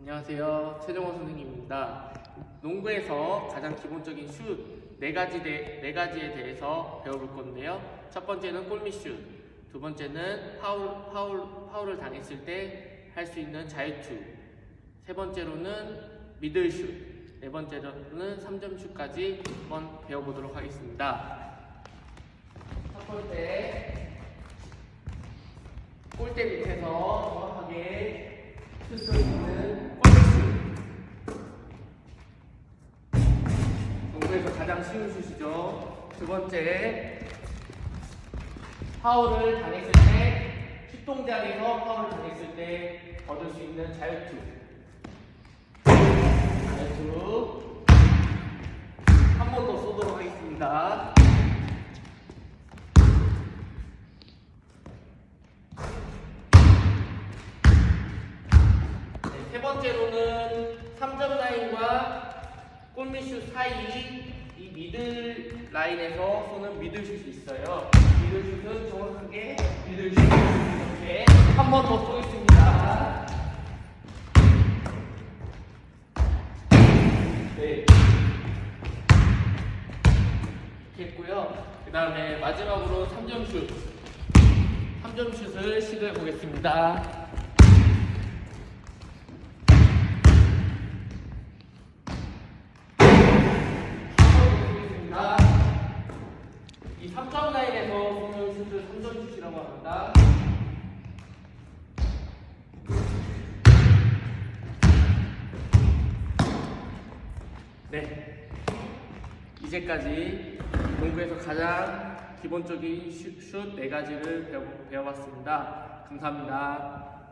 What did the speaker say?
안녕하세요. 최정호 선생님입니다. 농구에서 가장 기본적인 슛 네 가지 대, 네 가지에 대해서 배워볼 건데요. 첫 번째는 골밑슛, 두 번째는 파울, 파울, 파울을 당했을 때 할 수 있는 자유투, 세 번째로는 미들슛, 네 번째로는 3점슛까지 한번 배워보도록 하겠습니다. 첫 번째, 골대 밑에서 정확하게 슛을 농구에서 가장 쉬운 슛이죠. 두 번째, 파울을 당했을 때, 슛 동작에서 파울을 당했을 때 얻을 수 있는 자유투. 자유투. 한 번 더 쏘도록 하겠습니다. 네, 세 번째로는 3점 라인과 골밑슛 사이 이 미들 라인에서 쏘는 미들슛이 있어요. 미들슛은 정확하게 미들슛 이렇게 한 번 더 쏘겠습니다. 네. 이렇게 했고요. 그 다음에 마지막으로 3점 슛. 3점 슛을 시도해 보겠습니다. 보겠습니다. 네. 이제까지 농구에서 가장 기본적인 슛 네 가지를 배워, 배워봤습니다. 감사합니다.